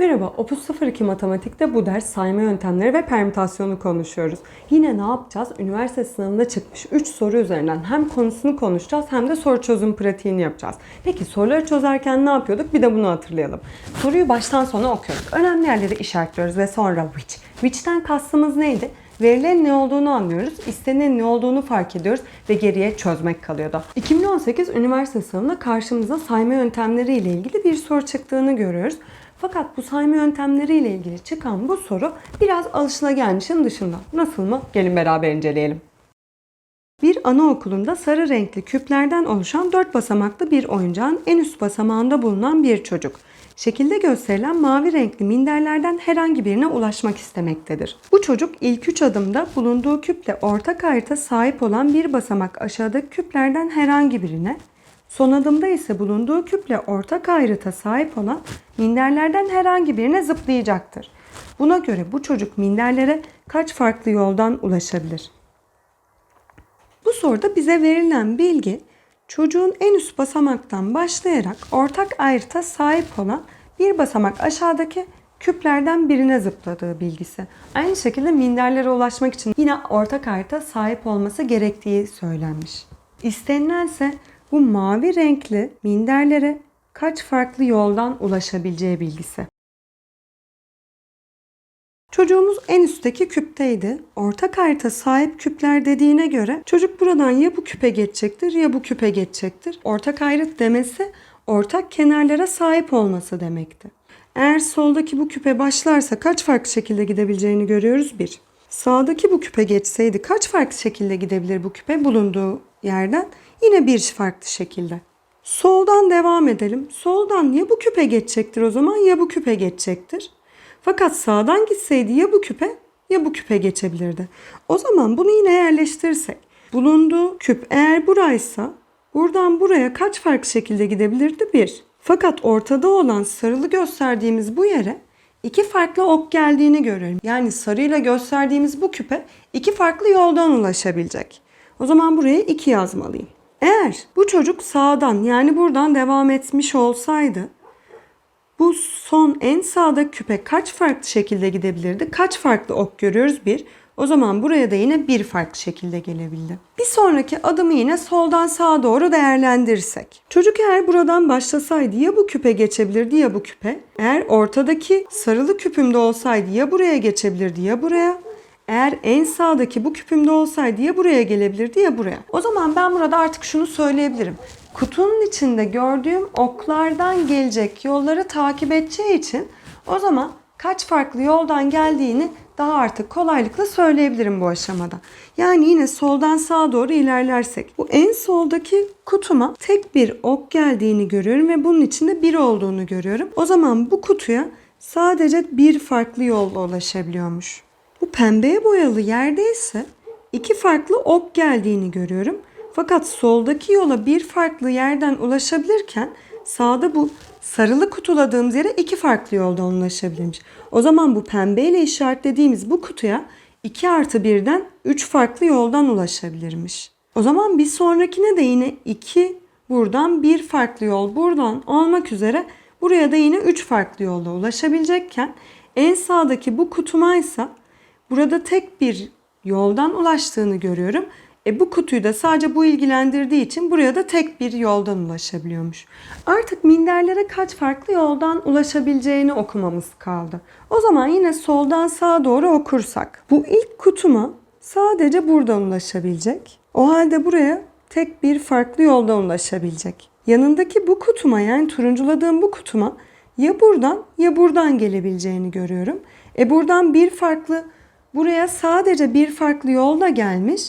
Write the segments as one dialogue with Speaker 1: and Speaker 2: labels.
Speaker 1: Merhaba, Opus 02 Matematik'te bu ders sayma yöntemleri ve permütasyonu konuşuyoruz. Yine ne yapacağız? Üniversite sınavında çıkmış 3 soru üzerinden hem konusunu konuşacağız hem de soru çözüm pratiğini yapacağız. Peki soruları çözerken ne yapıyorduk? Bir de bunu hatırlayalım. Soruyu baştan sona okuyorduk. Önemli yerleri işaretliyoruz ve sonra which. Which'ten kastımız neydi? Verilerin ne olduğunu anlıyoruz, istenenin ne olduğunu fark ediyoruz ve geriye çözmek kalıyordu. 2018 üniversite sınavında karşımıza sayma yöntemleri ile ilgili bir soru çıktığını görüyoruz. Fakat bu sayma yöntemleriyle ilgili çıkan bu soru biraz alışılagelmişin dışında. Nasıl mı? Gelin beraber inceleyelim. Bir anaokulunda sarı renkli küplerden oluşan 4 basamaklı bir oyuncağın en üst basamağında bulunan bir çocuk. Şekilde gösterilen mavi renkli minderlerden herhangi birine ulaşmak istemektedir. Bu çocuk ilk 3 adımda bulunduğu küple ortak harita sahip olan bir basamak aşağıdaki küplerden herhangi birine, Son adımda ise bulunduğu küple ortak ayrıta sahip olan minderlerden herhangi birine zıplayacaktır. Buna göre bu çocuk minderlere kaç farklı yoldan ulaşabilir? Bu soruda bize verilen bilgi çocuğun en üst basamaktan başlayarak ortak ayrıta sahip olan bir basamak aşağıdaki küplerden birine zıpladığı bilgisi. Aynı şekilde minderlere ulaşmak için yine ortak ayrıta sahip olması gerektiği söylenmiş. İstenilense bu mavi renkli minderlere kaç farklı yoldan ulaşabileceği bilgisi. Çocuğumuz en üstteki küpteydi. Ortak harita sahip küpler dediğine göre çocuk buradan ya bu küpe geçecektir ya bu küpe geçecektir. Ortak ayrıt demesi ortak kenarlara sahip olması demekti. Eğer soldaki bu küpe başlarsa kaç farklı şekilde gidebileceğini görüyoruz bir. Sağdaki bu küpe geçseydi kaç farklı şekilde gidebilir bu küpe bulunduğu yerden? Yine bir farklı şekilde. Soldan devam edelim. Soldan ya bu küpe geçecektir o zaman ya bu küpe geçecektir. Fakat sağdan gitseydi ya bu küpe ya bu küpe geçebilirdi. O zaman bunu yine yerleştirirsek. Bulunduğu küp eğer buraysa buradan buraya kaç farklı şekilde gidebilirdi? Bir. Fakat ortada olan sarılı gösterdiğimiz bu yere iki farklı ok geldiğini görüyorum. Yani sarıyla gösterdiğimiz bu küpe iki farklı yoldan ulaşabilecek. O zaman buraya 2 yazmalıyım. Eğer bu çocuk sağdan yani buradan devam etmiş olsaydı bu son en sağda küpe kaç farklı şekilde gidebilirdi? Kaç farklı ok görüyoruz? Bir. O zaman buraya da yine bir farklı şekilde gelebildi. Bir sonraki adımı yine soldan sağa doğru değerlendirirsek. Çocuk eğer buradan başlasaydı ya bu küpe geçebilirdi ya bu küpe. Eğer ortadaki sarılı küpümde olsaydı ya buraya geçebilirdi ya buraya. Eğer en sağdaki bu küpümde olsaydı ya buraya gelebilirdi ya buraya. O zaman ben burada artık şunu söyleyebilirim. Kutunun içinde gördüğüm oklardan gelecek yolları takip edeceği için o zaman kaç farklı yoldan geldiğini daha artık kolaylıkla söyleyebilirim bu aşamada. Yani yine soldan sağa doğru ilerlersek bu en soldaki kutuma tek bir ok geldiğini görüyorum ve bunun içinde bir olduğunu görüyorum. O zaman bu kutuya sadece bir farklı yolla ulaşabiliyormuş. Bu pembeye boyalı yerde ise iki farklı ok geldiğini görüyorum. Fakat soldaki yola bir farklı yerden ulaşabilirken sağda bu sarılı kutuladığımız yere iki farklı yoldan ulaşabilirmiş. O zaman bu pembeyle işaretlediğimiz bu kutuya 2 artı 1'den 3 farklı yoldan ulaşabilirmiş. O zaman bir sonrakine de yine 2 buradan bir farklı yol buradan olmak üzere buraya da yine 3 farklı yolda ulaşabilecekken en sağdaki bu kutuma ise burada tek bir yoldan ulaştığını görüyorum. E bu kutuyu da sadece bu ilgilendirdiği için buraya da tek bir yoldan ulaşabiliyormuş. Artık minderlere kaç farklı yoldan ulaşabileceğini okumamız kaldı. O zaman yine soldan sağa doğru okursak. Bu ilk kutuma sadece buradan ulaşabilecek. O halde buraya tek bir farklı yoldan ulaşabilecek. Yanındaki bu kutuma yani turunculadığım bu kutuma ya buradan ya buradan gelebileceğini görüyorum. E buradan bir farklı buraya sadece bir farklı yolla gelmiş.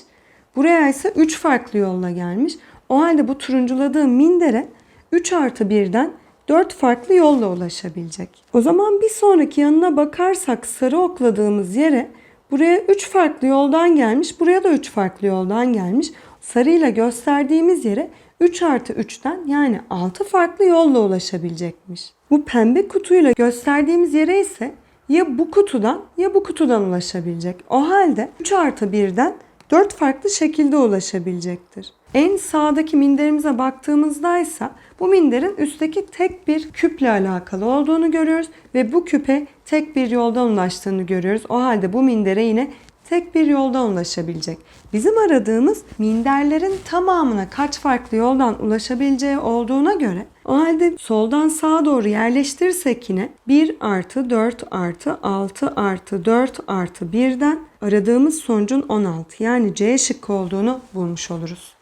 Speaker 1: Buraya ise 3 farklı yolla gelmiş. O halde bu turunculadığım mindere 3 artı 1'den 4 farklı yolla ulaşabilecek. O zaman bir sonraki yanına bakarsak sarı okladığımız yere buraya 3 farklı yoldan gelmiş. Buraya da 3 farklı yoldan gelmiş. Sarıyla gösterdiğimiz yere 3 artı 3'ten yani 6 farklı yolla ulaşabilecekmiş. Bu pembe kutuyla gösterdiğimiz yere ise ya bu kutudan ya bu kutudan ulaşabilecek. O halde 3 artı 1'den 4 farklı şekilde ulaşabilecektir. En sağdaki minderimize baktığımızda ise bu minderin üstteki tek bir küple alakalı olduğunu görüyoruz ve bu küpe tek bir yoldan ulaştığını görüyoruz. O halde bu mindere yine tek bir yoldan ulaşabilecek. Bizim aradığımız minderlerin tamamına kaç farklı yoldan ulaşabileceği olduğuna göre o halde soldan sağa doğru yerleştirirsek yine 1 artı 4 artı 6 artı 4 artı 1'den aradığımız sonucun 16 yani C şıkkı olduğunu bulmuş oluruz.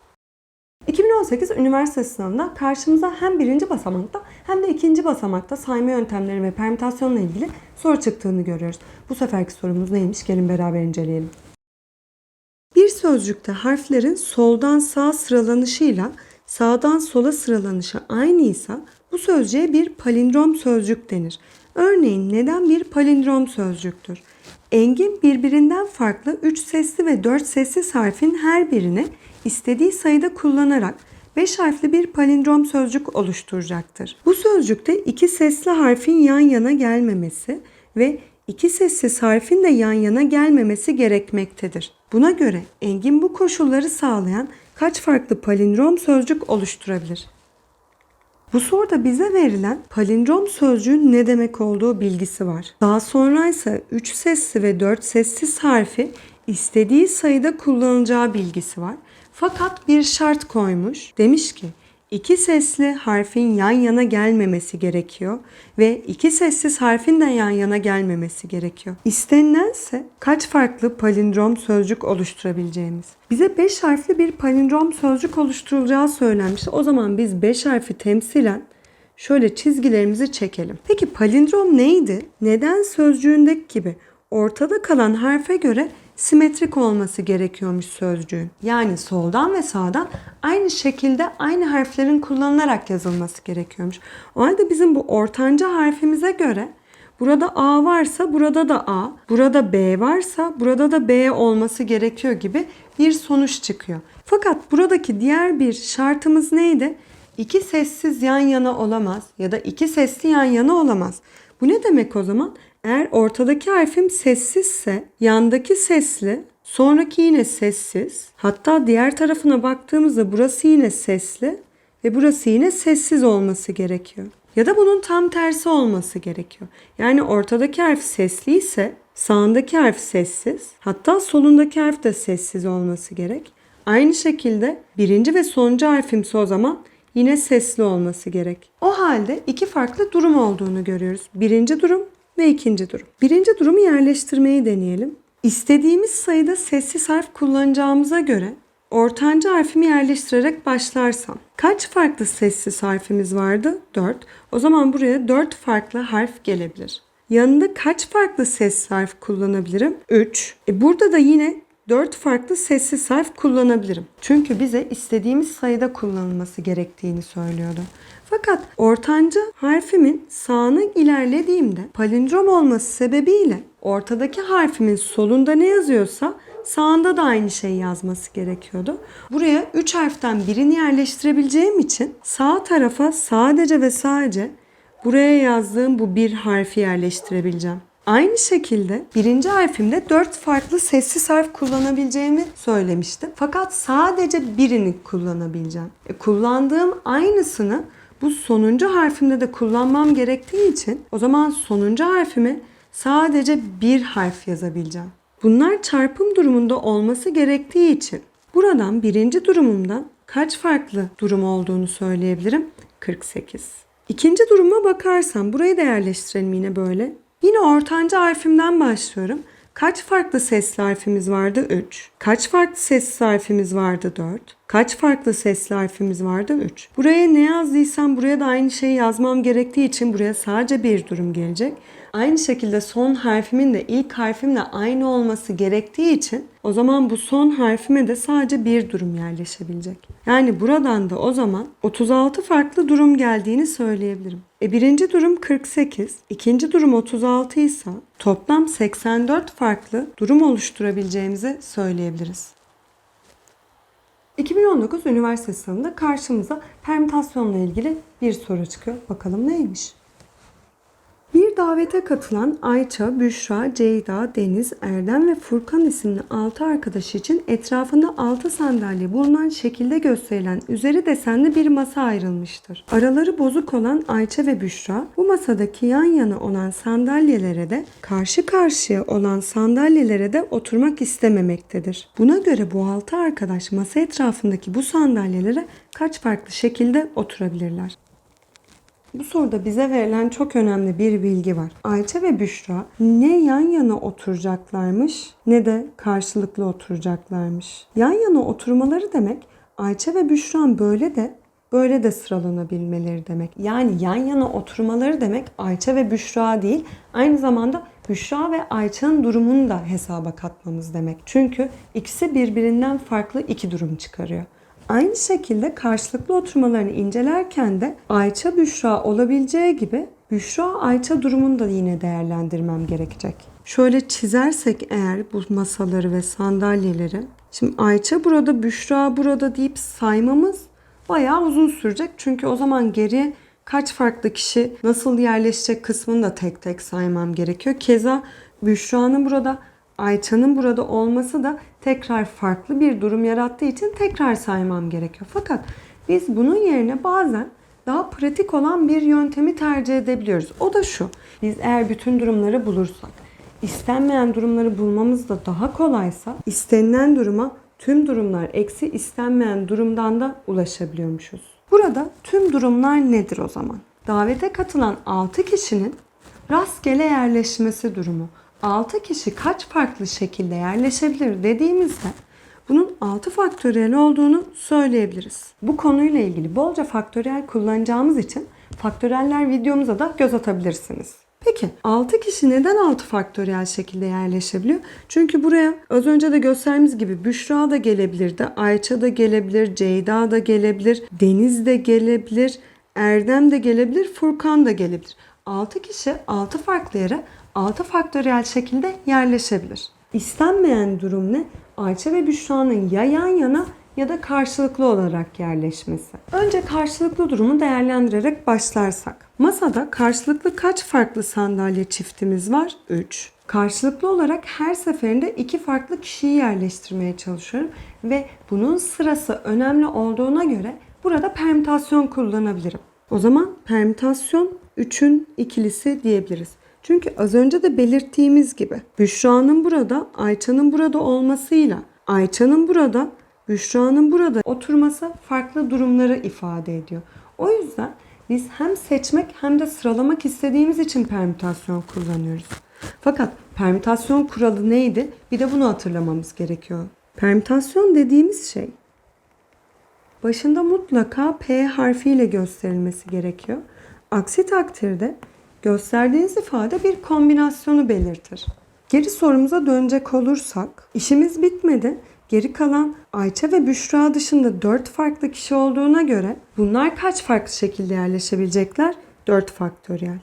Speaker 1: 2018 üniversite sınavında karşımıza hem birinci basamakta hem de ikinci basamakta sayma yöntemleri ve permütasyonla ilgili soru çıktığını görüyoruz. Bu seferki sorumuz neymiş? Gelin beraber inceleyelim. Bir sözcükte harflerin soldan sağa sıralanışıyla sağdan sola sıralanışı aynıysa bu sözcüğe bir palindrom sözcük denir. Örneğin neden bir palindrom sözcüktür? Engin birbirinden farklı 3 sesli ve 4 sessiz harfin her birini istediği sayıda kullanarak 5 harfli bir palindrom sözcük oluşturacaktır. Bu sözcükte iki sesli harfin yan yana gelmemesi ve iki sessiz harfin de yan yana gelmemesi gerekmektedir. Buna göre Engin bu koşulları sağlayan kaç farklı palindrom sözcük oluşturabilir? Bu soruda bize verilen palindrom sözcüğün ne demek olduğu bilgisi var. Daha sonra ise 3 sesli ve 4 sessiz harfi istediği sayıda kullanacağı bilgisi var. Fakat bir şart koymuş. Demiş ki iki sesli harfin yan yana gelmemesi gerekiyor ve iki sessiz harfin de yan yana gelmemesi gerekiyor. İstenilense kaç farklı palindrom sözcük oluşturabileceğimiz. Bize 5 harfli bir palindrom sözcük oluşturulacağı söylenmiş. O zaman biz 5 harfi temsilen şöyle çizgilerimizi çekelim. Peki palindrom neydi? Neden sözcüğündeki gibi ortada kalan harfe göre simetrik olması gerekiyormuş sözcüğün. Yani soldan ve sağdan aynı şekilde aynı harflerin kullanılarak yazılması gerekiyormuş. O halde bizim bu ortanca harfimize göre Burada A varsa burada da A, burada B varsa burada da B olması gerekiyor gibi bir sonuç çıkıyor. Fakat buradaki diğer bir şartımız neydi? İki sessiz yan yana olamaz ya da iki sesli yan yana olamaz. Bu ne demek o zaman? Eğer ortadaki harfim sessizse yandaki sesli, sonraki yine sessiz. Hatta diğer tarafına baktığımızda burası yine sesli ve burası yine sessiz olması gerekiyor. Ya da bunun tam tersi olması gerekiyor. Yani ortadaki harf sesli ise sağındaki harf sessiz. Hatta solundaki harf de sessiz olması gerek. Aynı şekilde birinci ve sonuncu harfimse o zaman yine sesli olması gerek. O halde iki farklı durum olduğunu görüyoruz. Birinci durum ve ikinci durum. Birinci durumu yerleştirmeyi deneyelim. İstediğimiz sayıda sessiz harf kullanacağımıza göre ortanca harfimi yerleştirerek başlarsam kaç farklı sessiz harfimiz vardı? 4. O zaman buraya 4 farklı harf gelebilir. Yanında kaç farklı sessiz harf kullanabilirim? 3. E burada da yine 4 farklı sessiz harf kullanabilirim. Çünkü bize istediğimiz sayıda kullanılması gerektiğini söylüyordu. Fakat ortanca harfimin sağına ilerlediğimde palindrom olması sebebiyle ortadaki harfimin solunda ne yazıyorsa sağında da aynı şeyi yazması gerekiyordu. Buraya 3 harften birini yerleştirebileceğim için sağ tarafa sadece ve sadece buraya yazdığım bu bir harfi yerleştirebileceğim. Aynı şekilde birinci harfimde dört farklı sessiz harf kullanabileceğimi söylemiştim. Fakat sadece birini kullanabileceğim. E, kullandığım aynısını bu sonuncu harfimde de kullanmam gerektiği için o zaman sonuncu harfime sadece bir harf yazabileceğim. Bunlar çarpım durumunda olması gerektiği için buradan birinci durumumdan kaç farklı durum olduğunu söyleyebilirim? 48. İkinci duruma bakarsam burayı da yerleştirelim yine böyle. Yine ortanca harfimden başlıyorum. Kaç farklı sesli harfimiz vardı? 3. Kaç farklı sesli harfimiz vardı? 4. Kaç farklı sesli harfimiz vardı? 3. Buraya ne yazdıysam buraya da aynı şeyi yazmam gerektiği için buraya sadece bir durum gelecek. Aynı şekilde son harfimin de ilk harfimle aynı olması gerektiği için o zaman bu son harfime de sadece bir durum yerleşebilecek. Yani buradan da o zaman 36 farklı durum geldiğini söyleyebilirim. E birinci durum 48, ikinci durum 36 ise toplam 84 farklı durum oluşturabileceğimizi söyleyebiliriz. 2019 üniversite sınavında karşımıza permütasyonla ilgili bir soru çıkıyor. Bakalım neymiş? Bir davete katılan Ayça, Büşra, Ceyda, Deniz, Erdem ve Furkan isimli 6 arkadaş için etrafında 6 sandalye bulunan şekilde gösterilen üzeri desenli bir masa ayrılmıştır. Araları bozuk olan Ayça ve Büşra bu masadaki yan yana olan sandalyelere de karşı karşıya olan sandalyelere de oturmak istememektedir. Buna göre bu 6 arkadaş masa etrafındaki bu sandalyelere kaç farklı şekilde oturabilirler? Bu soruda bize verilen çok önemli bir bilgi var. Ayça ve Büşra ne yan yana oturacaklarmış ne de karşılıklı oturacaklarmış. Yan yana oturmaları demek Ayça ve Büşra'nın böyle de böyle de sıralanabilmeleri demek. Yani yan yana oturmaları demek Ayça ve Büşra değil, aynı zamanda Büşra ve Ayça'nın durumunu da hesaba katmamız demek. Çünkü ikisi birbirinden farklı iki durum çıkarıyor. Aynı şekilde karşılıklı oturmalarını incelerken de Ayça Büşra olabileceği gibi Büşra Ayça durumunu da yine değerlendirmem gerekecek. Şöyle çizersek eğer bu masaları ve sandalyeleri. Şimdi Ayça burada Büşra burada deyip saymamız bayağı uzun sürecek. Çünkü o zaman geriye kaç farklı kişi nasıl yerleşecek kısmını da tek tek saymam gerekiyor. Keza Büşra'nın burada Ayça'nın burada olması da tekrar farklı bir durum yarattığı için tekrar saymam gerekiyor. Fakat biz bunun yerine bazen daha pratik olan bir yöntemi tercih edebiliyoruz. O da şu. Biz eğer bütün durumları bulursak, istenmeyen durumları bulmamız da daha kolaysa, istenilen duruma tüm durumlar eksi istenmeyen durumdan da ulaşabiliyormuşuz. Burada tüm durumlar nedir o zaman? Davete katılan 6 kişinin rastgele yerleşmesi durumu. 6 kişi kaç farklı şekilde yerleşebilir dediğimizde bunun 6 faktöriyel olduğunu söyleyebiliriz. Bu konuyla ilgili bolca faktöriyel kullanacağımız için faktöreller videomuza da göz atabilirsiniz. Peki 6 kişi neden 6 faktöriyel şekilde yerleşebiliyor? Çünkü buraya az önce de gösterdiğimiz gibi Büşra da gelebilir de, Ayça da gelebilir, Ceyda da gelebilir, Deniz de gelebilir, Erdem de gelebilir, Furkan da gelebilir. 6 kişi 6 farklı yere 6 faktöriyel şekilde yerleşebilir. İstenmeyen durum ne? Ayça ve Büşra'nın ya yan yana ya da karşılıklı olarak yerleşmesi. Önce karşılıklı durumu değerlendirerek başlarsak. Masada karşılıklı kaç farklı sandalye çiftimiz var? 3. Karşılıklı olarak her seferinde iki farklı kişiyi yerleştirmeye çalışıyorum ve bunun sırası önemli olduğuna göre burada permütasyon kullanabilirim. O zaman permütasyon 3'ün ikilisi diyebiliriz. Çünkü az önce de belirttiğimiz gibi Büşra'nın burada, Ayça'nın burada olmasıyla Ayça'nın burada, Büşra'nın burada oturması farklı durumları ifade ediyor. O yüzden biz hem seçmek hem de sıralamak istediğimiz için permütasyon kullanıyoruz. Fakat permütasyon kuralı neydi? Bir de bunu hatırlamamız gerekiyor. Permütasyon dediğimiz şey başında mutlaka P harfiyle gösterilmesi gerekiyor. Aksi takdirde gösterdiğiniz ifade bir kombinasyonu belirtir. Geri sorumuza dönecek olursak, işimiz bitmedi. Geri kalan Ayça ve Büşra dışında 4 farklı kişi olduğuna göre bunlar kaç farklı şekilde yerleşebilecekler? 4 faktöriyel.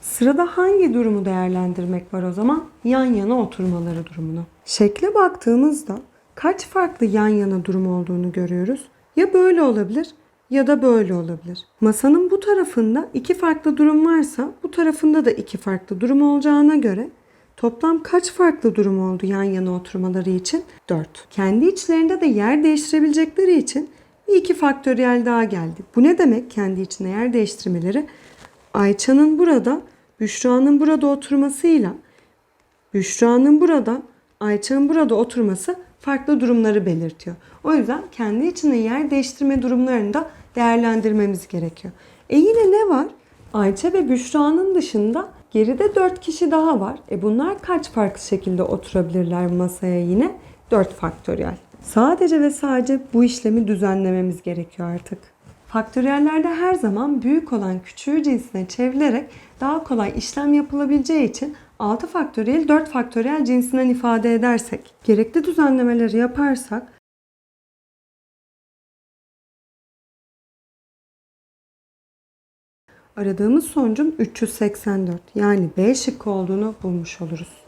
Speaker 1: Sırada hangi durumu değerlendirmek var o zaman? Yan yana oturmaları durumunu. Şekle baktığımızda kaç farklı yan yana durum olduğunu görüyoruz. Ya böyle olabilir ya da böyle olabilir. Masanın bu tarafında iki farklı durum varsa bu tarafında da iki farklı durum olacağına göre toplam kaç farklı durum oldu yan yana oturmaları için? 4. Kendi içlerinde de yer değiştirebilecekleri için bir iki faktöriyel daha geldi. Bu ne demek kendi içinde yer değiştirmeleri? Ayça'nın burada, Büşra'nın burada oturmasıyla Büşra'nın burada, Ayça'nın burada oturması farklı durumları belirtiyor. O yüzden kendi içinde yer değiştirme durumlarını da değerlendirmemiz gerekiyor. E yine ne var? Ayça ve Büşra'nın dışında geride 4 kişi daha var. E bunlar kaç farklı şekilde oturabilirler masaya yine? 4 faktöriyel. Sadece ve sadece bu işlemi düzenlememiz gerekiyor artık. Faktöriyellerde her zaman büyük olan küçüğü cinsine çevrilerek daha kolay işlem yapılabileceği için 6 faktöriyel 4 faktöriyel cinsinden ifade edersek, gerekli düzenlemeleri yaparsak aradığımız sonucun 384 yani B şıkkı olduğunu bulmuş oluruz.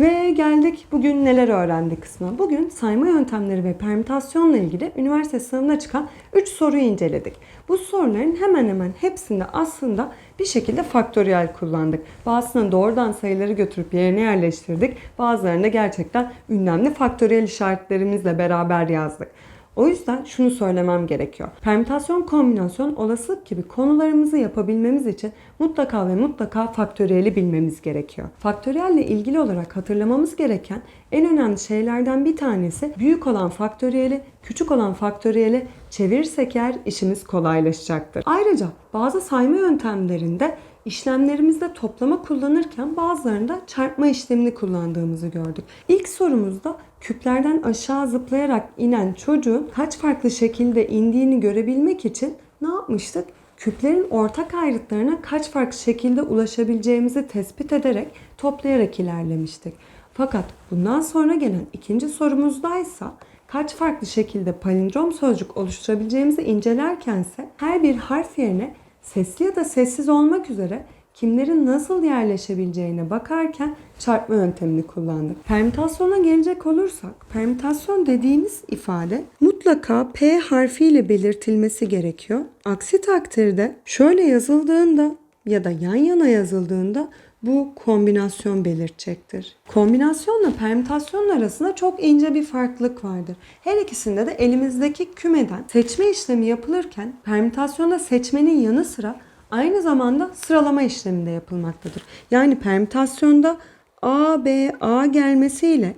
Speaker 1: Ve geldik bugün neler öğrendik kısmına. Bugün sayma yöntemleri ve permütasyonla ilgili üniversite sınavına çıkan 3 soruyu inceledik. Bu soruların hemen hemen hepsinde aslında bir şekilde faktöriyel kullandık. Bazısını doğrudan sayıları götürüp yerine yerleştirdik. Bazılarını da gerçekten ünlemli faktöriyel işaretlerimizle beraber yazdık. O yüzden şunu söylemem gerekiyor. Permütasyon, kombinasyon, olasılık gibi konularımızı yapabilmemiz için mutlaka ve mutlaka faktöriyeli bilmemiz gerekiyor. Faktöriyelle ilgili olarak hatırlamamız gereken en önemli şeylerden bir tanesi büyük olan faktöriyeli, küçük olan faktöriyeli çevirirsek eğer işimiz kolaylaşacaktır. Ayrıca bazı sayma yöntemlerinde işlemlerimizde toplama kullanırken bazılarında çarpma işlemini kullandığımızı gördük. İlk sorumuzda küplerden aşağı zıplayarak inen çocuğun kaç farklı şekilde indiğini görebilmek için ne yapmıştık? Küplerin ortak ayrıtlarına kaç farklı şekilde ulaşabileceğimizi tespit ederek toplayarak ilerlemiştik. Fakat bundan sonra gelen ikinci sorumuzdaysa kaç farklı şekilde palindrom sözcük oluşturabileceğimizi incelerkense her bir harf yerine sesli ya da sessiz olmak üzere kimlerin nasıl yerleşebileceğine bakarken çarpma yöntemini kullandık. Permütasyona gelecek olursak, permütasyon dediğimiz ifade mutlaka P harfiyle belirtilmesi gerekiyor. Aksi takdirde şöyle yazıldığında ya da yan yana yazıldığında bu kombinasyon belirtecektir. Kombinasyonla permütasyon arasında çok ince bir farklılık vardır. Her ikisinde de elimizdeki kümeden seçme işlemi yapılırken permütasyonda seçmenin yanı sıra aynı zamanda sıralama işlemi de yapılmaktadır. Yani permütasyonda A, B, A gelmesiyle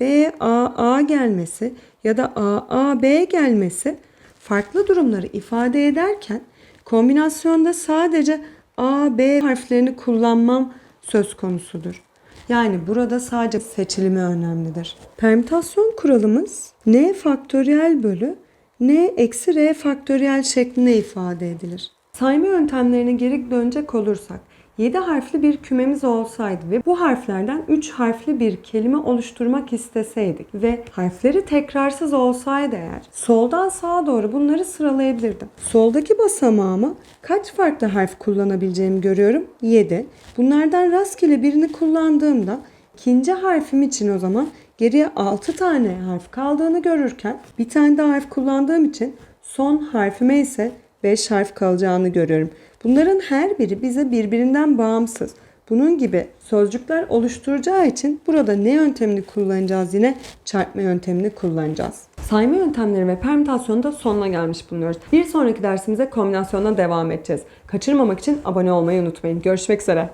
Speaker 1: B, A, A gelmesi ya da A, A, B gelmesi farklı durumları ifade ederken kombinasyonda sadece A, B harflerini kullanmam söz konusudur. Yani burada sadece seçilimi önemlidir. Permütasyon kuralımız n faktöriyel bölü n eksi r faktöriyel şeklinde ifade edilir. Sayma yöntemlerine geri dönecek olursak 7 harfli bir kümemiz olsaydı ve bu harflerden 3 harfli bir kelime oluşturmak isteseydik ve harfleri tekrarsız olsaydı eğer soldan sağa doğru bunları sıralayabilirdim. Soldaki basamağıma kaç farklı harf kullanabileceğimi görüyorum? 7. Bunlardan rastgele birini kullandığımda ikinci harfim için o zaman geriye 6 tane harf kaldığını görürken bir tane daha harf kullandığım için son harfime ise 5 harf kalacağını görüyorum. Bunların her biri bize birbirinden bağımsız. Bunun gibi sözcükler oluşturacağı için burada ne yöntemini kullanacağız yine çarpma yöntemini kullanacağız. Sayma yöntemleri ve permütasyonda sonuna gelmiş bulunuyoruz. Bir sonraki dersimize kombinasyonla devam edeceğiz. Kaçırmamak için abone olmayı unutmayın. Görüşmek üzere.